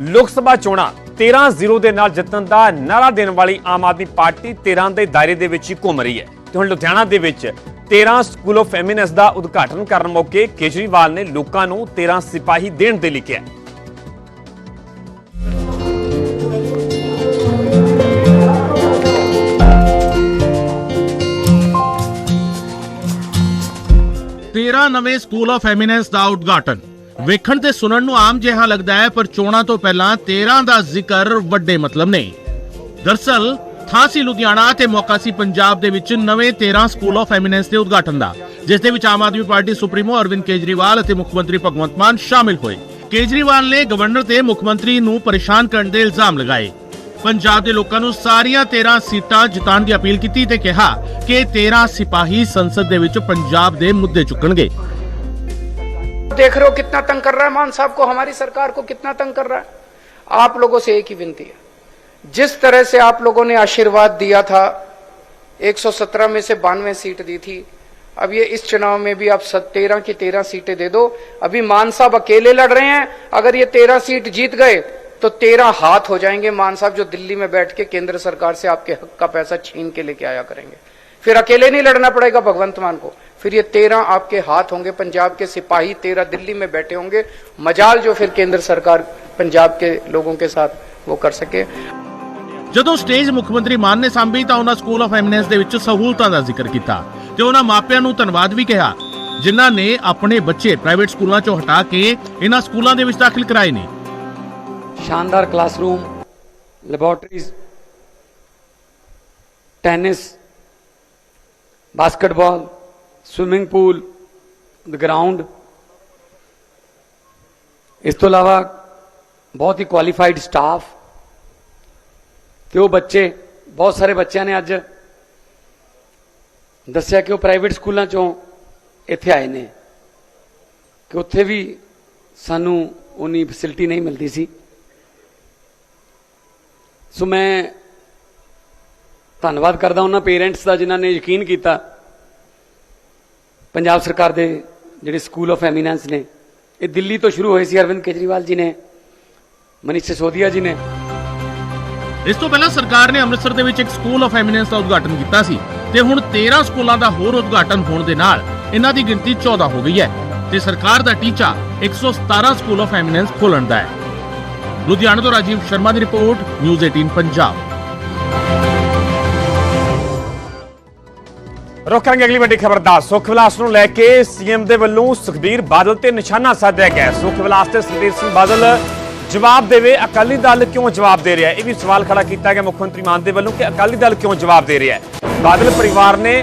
ਲੋਕ ਸਭਾ ਚੋਣਾਂ 13-0 ਦੇ ਨਾਲ ਜਿੱਤਣ ਦਾ ਨਾਰਾ ਦੇਣ ਵਾਲੀ ਆਮ ਆਦਮੀ ਪਾਰਟੀ 13 ਦੇ ਦਾਇਰੇ ਦੇ ਵਿੱਚ ਹੀ ਘੁੰਮ ਰਹੀ ਹੈ। ਤੇ ਹੁਣ ਲੁਧਿਆਣਾ ਦੇ ਵਿੱਚ 13 ਸਕੂਲ ਆਫ ਫੈਮਿਨਸ ਦਾ ਉਦਘਾਟਨ ਕਰਨ ਮੌਕੇ ਕੇਜਰੀਵਾਲ ਨੇ ਲੋਕਾਂ ਨੂੰ 13 ਸਿਪਾਹੀ ਦੇਣ ਦੇ ਲਈ ਕਿਹਾ। ਤੇਰਾਂ ਨਵੇਂ ਸਕੂਲ ਆਫ ਐਮੀਨੈਂਸ ਦਾ ਉਦਘਾਟਨ। ਵੇਖਣ ਤੇ ਸੁਣਨ ਨੂੰ ਆਮ ਜਿਹਾ ਲੱਗਦਾ ਹੈ, ਪਰ ਚੋਣਾਂ ਤੋਂ ਪਹਿਲਾਂ 13 ਦਾ ਜ਼ਿਕਰ ਵੱਡੇ ਮਤਲਬ ਨੇ। ਦਰਸਲ ਥਾਂ ਲੁਧਿਆਣਾ ਤੇ ਮੌਕਾ ਪੰਜਾਬ ਦੇ ਵਿੱਚ ਨਵੇਂ 13 ਸਕੂਲ ਆਫ ਐਮੀਨੈਂਸ ਦੇ ਉਦਘਾਟਨ ਦਾ, ਜਿਸ ਦੇ ਵਿੱਚ ਆਮ ਆਦਮੀ ਪਾਰਟੀ ਸੁਪਰੀਮੋ ਅਰਵਿੰਦ ਕੇਜਰੀਵਾਲ ਅਤੇ ਮੁੱਖ ਮੰਤਰੀ ਭਗਵੰਤ ਮਾਨ ਸ਼ਾਮਿਲ ਹੋਏ। ਕੇਜਰੀਵਾਲ ਨੇ ਗਵਰਨਰ ਤੇ ਮੁੱਖ ਮੰਤਰੀ ਨੂੰ ਪਰੇਸ਼ਾਨ ਕਰਨ ਦੇ ਇਲਜ਼ਾਮ ਲਗਾਏ। ਪੰਜਾਬ ਦੇ ਲੋਕਾਂ ਨੂੰ ਸਾਰੀਆਂ 13 ਸੀਟਾਂ ਜਿਤਾਉਣ ਦੀ ਅਪੀਲ ਕੀਤੀ ਤੇ ਕਿਹਾ ਕਿ 13 ਸਿਪਾਹੀ ਸੰਸਦ ਦੇ ਵਿੱਚ ਪੰਜਾਬ ਦੇ ਮੁੱਦੇ ਚੁੱਕਣਗੇ। देख रहे हो कितना तंग कर रहा है मान साहब को, हमारी सरकार को कितना तंग कर रहा है। आप लोगों से एक ही विनती है। जिस तरह से आप लोगों ने आशीर्वाद दिया था 117 में से बानवे सीट दी थी, अब ये इस चुनाव में भी आप तेरह की तेरह सीटें दे दो। अभी मान साहब अकेले लड़ रहे हैं, अगर ये तेरह सीट जीत गए तो तेरह हाथ हो जाएँगे मान साहब जो दिल्ली में बैठ के केंद्र सरकार से आपके हक का पैसा छीन के लेके आया करेंगे। फिर अकेले नहीं लड़ना पड़ेगा भगवंत मान को फिर ये तेरह आपके हाथ होंगे पंजाब के सिपाही तेरह दिल्ली में बैठे होंगे मजाल जो फिर केंद्र सरकार पंजाब के लोगों के साथ वो कर सके ਜਦੋਂ ਸਟੇਜ ਮੁੱਖ ਮੰਤਰੀ ਮਾਨ ਨੇ ਸਾਂਭੀ ਤਾਂ ਉਹਨਾਂ ਸਕੂਲ ਆਫ ਐਮੀਨੈਂਸ ਦੇ ਵਿੱਚ ਸਹੂਲਤਾਂ ਦਾ ਜ਼ਿਕਰ ਕੀਤਾ ਤੇ ਉਹਨਾਂ ਮਾਪਿਆਂ ਨੂੰ ਧੰਨਵਾਦ ਵੀ ਕਿਹਾ ਜਿਨ੍ਹਾਂ ਨੇ ਆਪਣੇ ਬੱਚੇ ਪ੍ਰਾਈਵੇਟ ਸਕੂਲਾਂ ਚੋਂ ਹਟਾ ਕੇ ਇਹਨਾਂ ਸਕੂਲਾਂ ਦੇ ਵਿੱਚ ਦਾਖਲ ਕਰਾਏ ਨੇ शानदार classroom laboratories basketball swimming pool the ground. ਇਸ ਤੋਂ ਇਲਾਵਾ ਬਹੁਤ ਹੀ ਕੁਆਲੀਫਾਈਡ ਸਟਾਫ ਤੇ ਉਹ ਬੱਚੇ, ਬਹੁਤ ਸਾਰੇ ਬੱਚਿਆਂ ਨੇ ਅੱਜ ਦੱਸਿਆ ਕਿ ਉਹ ਪ੍ਰਾਈਵੇਟ ਸਕੂਲਾਂ ਚੋਂ ਇੱਥੇ ਆਏ ਨੇ ਕਿ ਉੱਥੇ ਵੀ ਸਾਨੂੰ ਉਨੀ ਫੈਸਿਲਿਟੀ ਨਹੀਂ ਮਿਲਦੀ ਸੀ। ਸੋ ਮੈਂ ਧੰਨਵਾਦ ਕਰਦਾ ਉਹਨਾਂ ਪੇਰੈਂਟਸ ਦਾ ਜਿਨ੍ਹਾਂ ਨੇ ਯਕੀਨ ਕੀਤਾ। ਪੰਜਾਬ ਸਰਕਾਰ ਦੇ ਜਿਹੜੇ ਸਕੂਲ ਆਫ ਐਮੀਨੈਂਸ ਨੇ, ਇਹ ਦਿੱਲੀ ਤੋਂ ਸ਼ੁਰੂ ਹੋਏ ਸੀ, ਅਰਵਿੰਦ ਕੇਜਰੀਵਾਲ ਜੀ ਨੇ, ਮਨੀਸ਼ ਸਿਸੋਦੀਆ ਜੀ ਨੇ। ਇਸ ਤੋਂ ਪਹਿਲਾਂ ਸਰਕਾਰ ਨੇ ਅੰਮ੍ਰਿਤਸਰ ਦੇ ਵਿੱਚ ਇੱਕ ਸਕੂਲ ਆਫ ਐਮੀਨੈਂਸ ਦਾ ਉਦਘਾਟਨ ਕੀਤਾ ਸੀ ਤੇ ਹੁਣ 13 ਸਕੂਲਾਂ ਦਾ ਹੋਰ ਉਦਘਾਟਨ ਹੋਣ ਦੇ ਨਾਲ ਇਹਨਾਂ ਦੀ ਗਿਣਤੀ 14 ਹੋ ਗਈ ਹੈ ਤੇ ਸਰਕਾਰ ਦਾ ਟੀਚਾ 117 ਸਕੂਲ ਆਫ ਐਮੀਨੈਂਸ ਖੋਲਣ ਦਾ ਹੈ। ਲੁਧਿਆਣਾ ਤੋਂ ਰਾਜੀਵ ਸ਼ਰਮਾ ਦੀ ਰਿਪੋਰਟ, ਨਿਊਜ਼ 18 ਪੰਜਾਬ। ਰੁਕ ਕਰਾਂਗੇ ਅਗਲੀ ਵੱਡੀ ਖਬਰ ਦਾ। ਸੁਖ ਵਿਲਾਸ ਨੂੰ ਲੈ ਕੇ ਸੀਐਮ ਦੇ ਵੱਲੋਂ ਸੁਖਬੀਰ ਬਾਦਲ ਤੇ ਨਿਸ਼ਾਨਾ ਸਾਧਿਆ ਗਿਆ ਸੁਖ ਵਿਲਾਸ ਤੇ ਸੁਖਬੀਰ ਸਿੰਘ ਬਾਦਲ ਜਵਾਬ ਦੇਵੇ, ਅਕਾਲੀ ਦਲ ਕਿਉਂ ਜਵਾਬ ਦੇ ਰਿਹਾ ਇਹ ਵੀ ਸਵਾਲ ਖੜਾ ਕੀਤਾ ਗਿਆ ਮੁੱਖ ਮੰਤਰੀ ਮਾਨ ਦੇ ਵੱਲੋਂ ਕਿ ਅਕਾਲੀ ਦਲ ਕਿਉਂ ਜਵਾਬ ਦੇ ਰਿਹਾ ਬਾਦਲ ਪਰਿਵਾਰ ਨੇ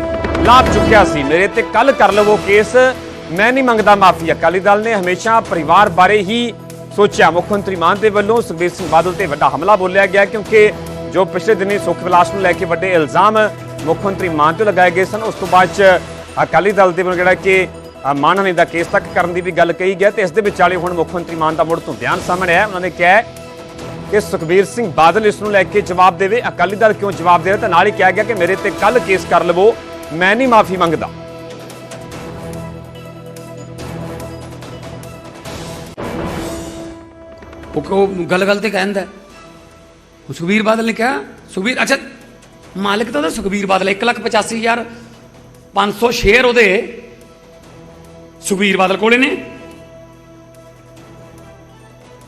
ਲਾਭ ਚੁੱਕਿਆ ਸੀ। ਮੇਰੇ ਤੇ ਕੱਲ ਕਰ ਲਵੋ ਕੇਸ। ਮੈਂ ਨਹੀਂ ਮੰਗਦਾ ਮਾਫੀ। ਅਕਾਲੀ ਦਲ ਨੇ ਹਮੇਸ਼ਾ ਪਰਿਵਾਰ ਬਾਰੇ ਹੀ ਸੋਚਿਆ। ਮੁੱਖ ਮੰਤਰੀ ਮਾਨ ਦੇ ਵੱਲੋਂ ਸੁਖਬੀਰ ਸਿੰਘ ਬਾਦਲ ਤੇ ਵੱਡਾ ਹਮਲਾ ਬੋਲਿਆ ਗਿਆ ਕਿਉਂਕਿ ਜੋ ਪਿਛਲੇ ਦਿਨੀ ਸੁਖ ਵਿਲਾਸ ਨੂੰ ਲੈ ਕੇ ਵੱਡੇ ਇਲਜ਼ਾਮ ਮੁੱਖ ਮੰਤਰੀ ਮਾਨ ਤੇ ਲਗਾਏ ਗਏ ਸਨ। ਉਸ ਤੋਂ ਬਾਅਦ ਚ ਅਕਾਲੀ ਦਲ ਦੇ ਵੱਲੋਂ ਜਿਹੜਾ ਕਿ ਮਾਨਹਾਨੀ ਦਾ ਕੇਸ ਤੱਕ ਕਰਨ ਦੀ ਵੀ ਗੱਲ ਕਹੀ ਗਿਆ ਤੇ ਇਸ ਦੇ ਵਿਚਾਲੇ ਹੁਣ ਮੁੱਖ ਮੰਤਰੀ ਮਾਨ ਦਾ ਮੁੜ ਤੋਂ ਬਿਆਨ ਸਾਹਮਣੇ ਆਇਆ। ਉਹਨਾਂ ਨੇ ਕਿਹਾ ਕਿ ਸੁਖਬੀਰ ਸਿੰਘ ਬਾਦਲ ਇਸ ਨੂੰ ਲੈ ਕੇ ਜਵਾਬ ਦੇਵੇ। ਅਕਾਲੀ ਦਲ ਕਿਉਂ ਜਵਾਬ ਦੇ ਰਿਹਾ ਤਾਂ ਨਾਲ ਹੀ ਕਿਹਾ ਗਿਆ ਕਿ ਮੇਰੇ ਤੇ ਕੱਲ ਕੇਸ ਕਰ ਲਵੋ, ਮੈਂ ਨਹੀਂ ਮਾਫੀ ਮੰਗਦਾ। ਉਹ ਗੱਲ ਗੱਲ ਤੇ ਕਹਿੰਦਾ ਉਹ ਸੁਖਬੀਰ ਬਾਦਲ ਨੇ ਕਿਹਾ, ਸੁਖਬੀਰ ਅੱਛਾ ਮਾਲਕ ਤਾਂ ਉਹਦਾ ਸੁਖਬੀਰ ਬਾਦਲ 185000 500 ਸ਼ੇਅਰ ਉਹਦੇ ਸੁਖਬੀਰ ਬਾਦਲ ਕੋਲੇ ਨੇ।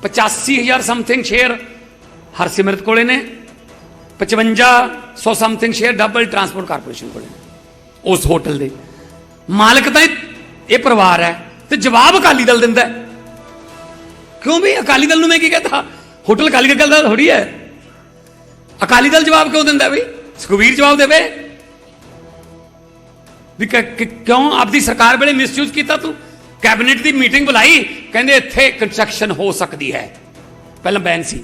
85000 ਸਮਥਿੰਗ ਸ਼ੇਅਰ ਹਰਸਿਮਰਤ ਕੋਲੇ ਨੇ 5500 something share double transport corporation ਕੋਲੇ ਨੇ, ਉਸ ਹੋਟਲ ਦੇ। ਮਾਲਕ ਤਾਂ ਇਹ ਪਰਿਵਾਰ ਹੈ ਤੇ ਜਵਾਬ ਅਕਾਲੀ ਦਲ ਦਿੰਦਾ ਕਿਉਂ ਵੀ ਅਕਾਲੀ ਦਲ ਨੂੰ ਮੈਂ ਕੀ ਕਹਤਾ? ਹੋਟਲ ਅਕਾਲੀ ਦਲ ਦਾ ਥੋੜੀ ਹੈ। ਅਕਾਲੀ ਦਲ ਜਵਾਬ ਕਿਉਂ ਦਿੰਦਾ ਬਈ? ਸੁਖਵੀਰ ਜਵਾਬ ਦੇਵੇ? ਵੀ ਕਿਉਂ ਆਪਦੀ ਸਰਕਾਰ ਵੇਲੇ ਮਿਸਯੂਜ਼ ਕੀਤਾ ਤੂੰ? ਕੈਬਨਿਟ ਦੀ ਮੀਟਿੰਗ ਬੁਲਾਈ, ਕਹਿੰਦੇ ਇੱਥੇ ਕੰਸਟਰਕਸ਼ਨ ਹੋ ਸਕਦੀ ਹੈ। ਪਹਿਲਾਂ ਬੈਨ ਸੀ।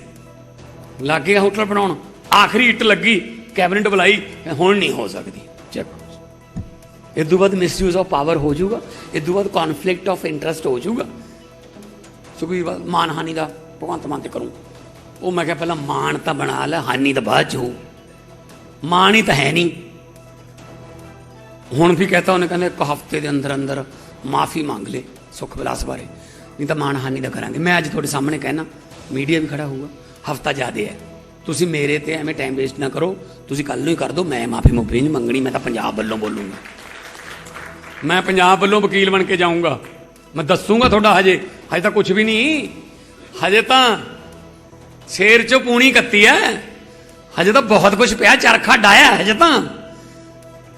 ਲੱਗ ਹੋਟਲ ਬਣਾਉਣ। ਆਖਰੀ ਇੱਟ ਲੱਗੀ ਕੈਬਨਿਟ ਬੁਲਾਈ, ਹੁਣ ਨਹੀਂ ਹੋ ਸਕਦੀ। ਚੈੱਕ ਇਹ ਤੋਂ ਬਾਅਦ ਮਿਸਯੂਜ਼ ਆਫ ਪਾਵਰ ਹੋ ਜਾਊਗਾ। ਇਹ ਤੋਂ ਬਾਅਦ ਕਨਫਲਿਕਟ ਆਫ ਇੰਟਰਸਟ ਹੋ ਜਾਊਗਾ। ਸੋ ਕੋਈ ਮਾਨਹਾਨੀ ਦਾ ਭਗਵੰਤ ਮਾਨ ਤੇ ਕਰੂੰ। ਉਹ ਮੈਂ ਕਿਹਾ ਪਹਿਲਾਂ ਮਾਨ ਤਾਂ ਬਣਾ ਲੈ, ਹਾਨੀ ਤਾਂ ਬਾਅਦ ਚ ਹੋ ਮਾਨ ਹੀ ਤਾਂ ਹੈ ਨਹੀਂ ਹੁਣ ਵੀ ਕਹਤਾ ਉਹਨੇ, ਕਹਿੰਦੇ ਇੱਕ ਹਫ਼ਤੇ ਦੇ ਅੰਦਰ ਅੰਦਰ ਮਾਫੀ ਮੰਗ ਲੈ ਸੁਖ ਵਿਲਾਸ ਬਾਰੇ। ਨਹੀਂ ਤਾਂ ਮਾਨਹਾਨੀ ਦਾ ਕਰਾਂਗੇ। ਮੈਂ ਅੱਜ ਤੁਹਾਡੇ ਸਾਹਮਣੇ ਕਹਿਣਾ, ਮੀਡੀਆ ਵੀ ਖੜਾ ਹੋਊਗਾ, ਹਫਤਾ ਜ਼ਿਆਦੇ ਹੈ। ਤੁਸੀਂ ਮੇਰੇ ਤੇ ਐਵੇਂ ਟਾਈਮ ਵੇਸਟ ਨਾ ਕਰੋ। ਤੁਸੀਂ ਕੱਲ ਨੂੰ ਹੀ ਕਰ ਦਿਓ ਮੈਂ ਮਾਫੀ ਮੁਫੀ ਨਹੀਂ ਮੰਗਣੀ, ਮੈਂ ਤਾਂ ਪੰਜਾਬ ਵੱਲੋਂ ਬੋਲੂੰਗਾ। ਮੈਂ ਪੰਜਾਬ ਵੱਲੋਂ ਵਕੀਲ ਬਣ ਕੇ ਜਾਊਂਗਾ। ਮੈਂ ਦੱਸੂਗਾ ਤੁਹਾਡਾ ਹਜੇ ਹਜੇ ਤਾਂ ਕੁਝ ਵੀ ਨਹੀਂ। ਹਜੇ ਤਾਂ ਸ਼ੇਰ ਚੋਂ ਪੂਣੀ ਕੱਤੀ ਐ ਹਜੇ ਤਾਂ ਬਹੁਤ ਕੁਝ ਪਿਆ ਚਰਖਾ ਡਾਇਆ ਹਜੇ ਤਾਂ।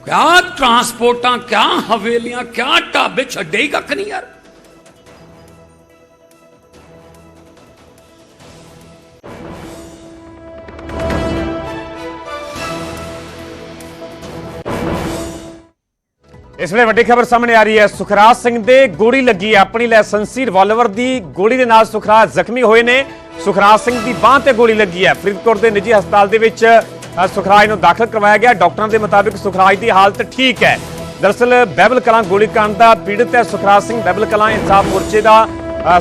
ਕਿਆ ਟਰਾਂਸਪੋਰਟਾਂ ਕਿਆ ਹਵੇਲੀਆਂ, ਕਿਆ ਢਾਬੇ, ਛੱਡੇ ਹੀ ਕੱਖ ਨਹੀਂ ਯਾਰ। ਇਸ ਵੇਲੇ ਵੱਡੀ ਖਬਰ ਸਾਹਮਣੇ ਆ ਰਹੀ ਹੈ। ਸੁਖਰਾਜ ਸਿੰਘ ਦੇ ਗੋਲੀ ਲੱਗੀ ਹੈ। ਆਪਣੀ ਲਾਇਸੈਂਸੀ ਰਿਵਾਲਵਰ ਦੀ ਗੋਲੀ ਦੇ ਨਾਲ ਸੁਖਰਾਜ ਜ਼ਖਮੀ ਹੋਏ ਨੇ। ਸੁਖਰਾਜ ਸਿੰਘ ਦੀ ਬਾਹ ਤੇ ਗੋਲੀ ਲੱਗੀ ਹੈ। ਫਰੀਦਕੋਟ ਦੇ ਨਿੱਜੀ ਹਸਪਤਾਲ ਦੇ ਵਿੱਚ ਸੁਖਰਾਜ ਨੂੰ ਦਾਖਲ ਕਰਵਾਇਆ ਗਿਆ। ਡਾਕਟਰਾਂ ਦੇ ਮੁਤਾਬਿਕ ਸੁਖਰਾਜ ਦੀ ਹਾਲਤ ਠੀਕ ਹੈ। ਦਰਸਲ ਬੈਬਲ ਕਲਾਂ ਗੋਲੀकांड ਦਾ ਪੀੜਤ ਹੈ ਸੁਖਰਾਜ ਸਿੰਘ। ਬੈਬਲ ਕਲਾਂ ਇਨਸਾਫ ਮੋਰਚੇ ਦਾ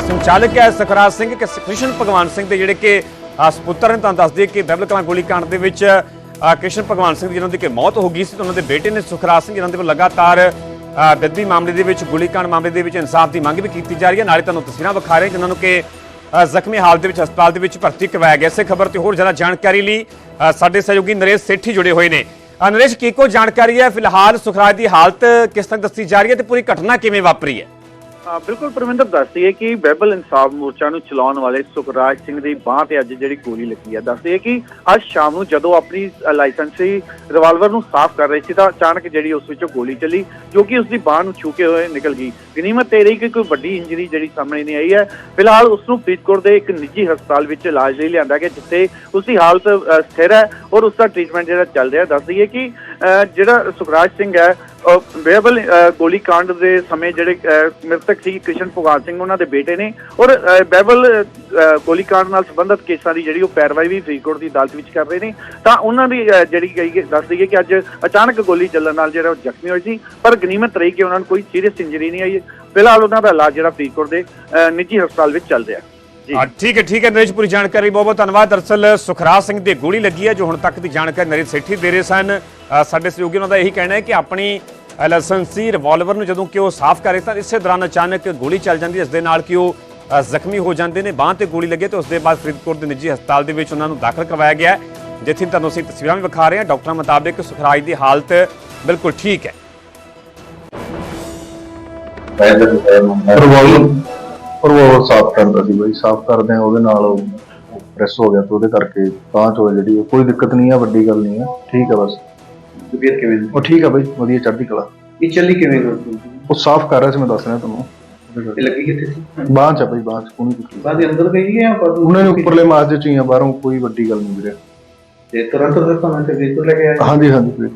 ਸੰਚਾਲਕ ਹੈ ਸੁਖਰਾਜ ਸਿੰਘ। ਕਿ ਕ੍ਰਿਸ਼ਨ ਭਗਵਾਨ ਸਿੰਘ ਦੇ ਜਿਹੜੇ ਕਿ ਸਪੁੱਤਰ ਨੇ, ਤੁਹਾਨੂੰ ਦੱਸ ਕਿ ਬੈਬਲ ਕਲਾਂ ਗੋਲੀकांड ਦੇ ਵਿੱਚ ਕ੍ਰਿਸ਼ਨ ਭਗਵਾਨ ਸਿੰਘ ਦੀ ਜਿਹਨਾਂ ਦੀ ਕਿ ਮੌਤ ਹੋ ਗਈ ਸੀ ਉਹਨਾਂ ਦੇ ਬੇਟੇ ਨੇ ਸੁਖਰਾਜ ਸਿੰਘ ਜਿਹਨਾਂ ਦੇ ਵੱਲ ਲਗਾਤਾਰ ਗੱਦੀ ਮਾਮਲੇ ਦੇ ਵਿੱਚ ਗੋਲੀकांड ਮਾਮਲੇ ਦੇ ਵਿੱਚ ਇਨਸਾਫ ਦੀ ਮੰਗ ਵੀ ਕੀਤੀ ਜਾ ਰਹੀ ਹੈ। ਨਾਲੇ ਤੁਹਾਨੂੰ ਤਸਵੀਰਾਂ ਵਿਖਾ ਰਹੇ ਜਿਨ੍ਹਾਂ ਨੂੰ ਕਿ ਜ਼ਖਮੀ ਹਾਲਤ ਦੇ ਵਿੱਚ ਹਸਪਤਾਲ ਦੇ ਵਿੱਚ ਭਰਤੀ ਕਰਵਾਇਆ ਗਿਆ। ਇਸੇ ਖਬਰ ਤੇ ਹੋਰ ਜ਼ਿਆਦਾ ਜਾਣਕਾਰੀ ਲਈ ਅ, ਸਾਡੇ ਸਹਿਯੋਗੀ ਨਰੇਸ਼ ਸੇਠੀ ਜੁੜੇ ਹੋਏ ਨੇ। ਨਰੇਸ਼ ਕੀ ਕੋ ਜਾਣਕਾਰੀ ਹੈ? ਫਿਲਹਾਲ ਸੁਖਰਾਜ ਦੀ ਹਾਲਤ ਕਿਸ ਤਰ੍ਹਾਂ ਦੱਸੀ ਜਾ ਰਹੀ ਹੈ ਤੇ ਪੂਰੀ ਘਟਨਾ ਕਿਵੇਂ ਵਾਪਰੀ ਹੈ? ਬਿਲਕੁਲ ਪਰਮਿੰਦਰ ਦੱਸਦੀ ਹੈ ਕਿ ਬੈਬਲ ਇਨਸਾਫ ਮੋਰਚਾ ਨੂੰ ਚਲਾਉਣ ਵਾਲੇ ਸੁਖਰਾਜ ਸਿੰਘ ਦੀ ਬਾਹ ਤੇ ਅੱਜ ਜਿਹੜੀ ਗੋਲੀ ਲੱਗੀ ਹੈ। ਦੱਸਦੀ ਹੈ ਕਿ ਅੱਜ ਸ਼ਾਮ ਨੂੰ ਜਦੋਂ ਆਪਣੀ ਲਾਇਸੈਂਸੀ ਰਿਵਾਲਵਰ ਨੂੰ ਸਾਫ਼ ਕਰ ਰਹੀ ਸੀ ਤਾਂ ਅਚਾਨਕ ਜਿਹੜੀ ਉਸ ਵਿੱਚੋਂ ਗੋਲੀ ਚੱਲੀ ਜੋ ਕਿ ਉਸ ਦੀ ਬਾਹ ਨੂੰ ਛੂ ਕੇ ਹੋਏ ਨਿਕਲ ਗਈ। ਗਨੀਮਤ ਇਹ ਰਹੀ ਕਿ ਕੋਈ ਵੱਡੀ ਇੰਜਰੀ ਜਿਹੜੀ ਸਾਹਮਣੇ ਨਹੀਂ ਆਈ ਹੈ। ਫਿਲਹਾਲ ਉਸ ਨੂੰ ਫਰੀਦਕੋਟ ਦੇ ਇੱਕ ਨਿੱਜੀ ਹਸਪਤਾਲ ਵਿੱਚ ਇਲਾਜ ਲਈ ਲਿਆਂਦਾ ਗਿਆ ਜਿੱਥੇ ਉਸ ਦੀ ਹਾਲਤ ਸਥਿਰ ਹੈ ਔਰ ਉਸ ਦਾ ਟ੍ਰੀਟਮੈਂਟ ਜਿਹੜਾ ਚੱਲ ਰਿਹਾ। ਦੱਸ ਹੈ ਕਿ ਅ, ਜਿਹੜਾ ਸੁਖਰਾਜ ਸਿੰਘ ਹੈ ਬੇਅਬਲ ਗੋਲੀ ਕਾਂਡ ਦੇ ਸਮੇਂ ਜਿਹੜੇ ਮ੍ਰਿਤਕ ਸੀ ਕ੍ਰਿਸ਼ਨ ਪੁਗਾਰ ਸਿੰਘ, ਉਹਨਾਂ ਦੇ ਬੇਟੇ ਨੇ। ਔਰ ਬੇਅਬਲ ਗੋਲੀ ਕਾਂਡ ਨਾਲ ਸੰਬੰਧਿਤ ਕੇਸਾਂ ਦੀ ਜਿਹੜੀ ਉਹ ਪੈਰਵਾਈ ਵੀ ਫਰੀਦਕੋਟ ਦੀ ਅਦਾਲਤ ਵਿੱਚ ਕਰ ਰਹੇ ਨੇ। ਤਾਂ ਉਹਨਾਂ ਦੀ ਜਿਹੜੀ ਕਹੀ ਦੱਸ ਦਈਏ ਕਿ ਅੱਜ ਅਚਾਨਕ ਗੋਲੀ ਚੱਲਣ ਨਾਲ ਜਿਹੜਾ ਉਹ ਜ਼ਖਮੀ ਹੋਈ ਸੀ, ਪਰ ਗਨੀਮਤ ਰਹੀ ਕਿ ਉਹਨਾਂ ਨੂੰ ਕੋਈ ਸੀਰੀਅਸ ਇੰਜਰੀ ਨਹੀਂ ਆਈ। ਫਿਲਹਾਲ ਉਹਨਾਂ ਦਾ ਇਲਾਜ ਜਿਹੜਾ ਫਰੀਦਕੋਟ ਦੇ ਨਿੱਜੀ ਹਸਪਤਾਲ ਵਿੱਚ ਚੱਲ ਰਿਹਾ। ਠੀਕ ਹੈ ਠੀਕ ਹੈ ਨਰੇਸ਼ ਪੂਰੀ ਜਾਣਕਾਰੀ ਬਹੁਤ ਬਹੁਤ ਧੰਨਵਾਦ। ਦਰਅਸਲ ਸੁਖਰਾਜ ਸਿੰਘ ਦੀ ਗੋਲੀ ਲੱਗੀ ਹੈ ਜੋ ਹੁਣ ਤੱਕ ਦੀ ਜਾਣਕਾਰੀ ਨਰੇਸ਼ ਸੇਠੀ ਦੇ ਰਹੇ ਸਨ। ਸਾਡੇ ਸਹਿਯੋਗੀ ਉਹਨਾਂ ਦਾ ਇਹੀ ਕਹਿਣਾ ਹੈ ਕਿ ਆਪਣੀ ਲਾਇਸੈਂਸੀ ਰਿਵਾਲਵਰ ਨੂੰ ਜਦੋਂ ਕਿ ਉਹ ਸਾਫ਼ ਕਰ ਰਹੇ ਤਾਂ ਇਸੇ ਦੌਰਾਨ ਅਚਾਨਕ ਗੋਲੀ ਚੱਲ ਜਾਂਦੀ ਹੈ ਇਸ ਦੇ ਨਾਲ ਕਿ ਉਹ ਜ਼ਖਮੀ ਹੋ ਜਾਂਦੇ ਨੇ ਬਾਂਹ ਤੇ ਗੋਲੀ ਲੱਗੇ ਤੇ ਉਸ ਦੇ ਬਾਅਦ ਫਰੀਦਕੋਟ ਦੇ ਨਿੱਜੀ ਹਸਪਤਾਲ ਦੇ ਵਿੱਚ ਉਹਨਾਂ ਨੂੰ ਦਾਖਲ ਕਰਵਾਇਆ ਗਿਆ ਜਿੱਥੇ ਤੁਹਾਨੂੰ ਅਸੀਂ ਤਸਵੀਰਾਂ ਵੀ ਵਿਖਾ ਰਹੇ ਹਾਂ। ਡਾਕਟਰਾਂ ਮੁਤਾਬਿਕ ਸੁਖਰਾਜ ਦੀ ਹਾਲਤ ਬਿਲਕੁਲ ਠੀਕ ਹੈ। ਰਿਵਾਲਵਰ ਰਿਵਾਲਵਰ ਸਾਫ਼ ਕਰਦਾ ਸੀ ਬਾਈ ਸਾਫ਼ ਕਰਦੇ ਆ ਉਹਦੇ ਨਾਲ ਪ੍ਰੈਸ ਹੋ ਗਿਆ ਤੇ ਉਹਦੇ ਕਰਕੇ ਤਾਂ ਚ ਜਿਹੜੀ ਉਹ। ਕੋਈ ਦਿੱਕਤ ਨਹੀਂ ਆ ਵੱਡੀ ਗੱਲ ਨਹੀਂ ਆ ਠੀਕ ਆ ਬਸ। ਤਬੀਅਤ ਕਿਵੇਂ ਉਹ ਠੀਕ ਆ ਬਾਈ ਵਧੀਆ ਚੜ੍ਹਦੀ ਕਲਾ। ਇਹ ਚੱਲੀ ਕਿਵੇਂ ਉਹ ਸਾਫ਼ ਕਰ ਰਿਹਾ ਸੀ ਮੈਂ ਦੱਸ ਰਿਹਾ ਤੁਹਾਨੂੰ। ਲੱਗੀ ਕਿੱਥੇ ਸੀ? ਬਾਂਹ ਚ ਆ ਬਾਈ ਬਾਂਹ ਚ ਕੋਈ ਨਹੀਂ ਬਾਅਦ ਅੰਦਰ ਗਈ ਹੈ ਪਰ ਉਹਨਾਂ ਨੇ? ਉੱਪਰਲੇ ਮਾਸ ਚ ਹੀ ਆ ਬਾਹਰੋਂ ਕੋਈ ਵੱਡੀ ਗੱਲ ਨਹੀਂ ਵੀਰੇ। ਤੇ ਤੁਰੰਤ ਤੇ ਲੈ ਕੇ ਹਾਂਜੀ ਹਾਂਜੀ ਵੀਰੇ।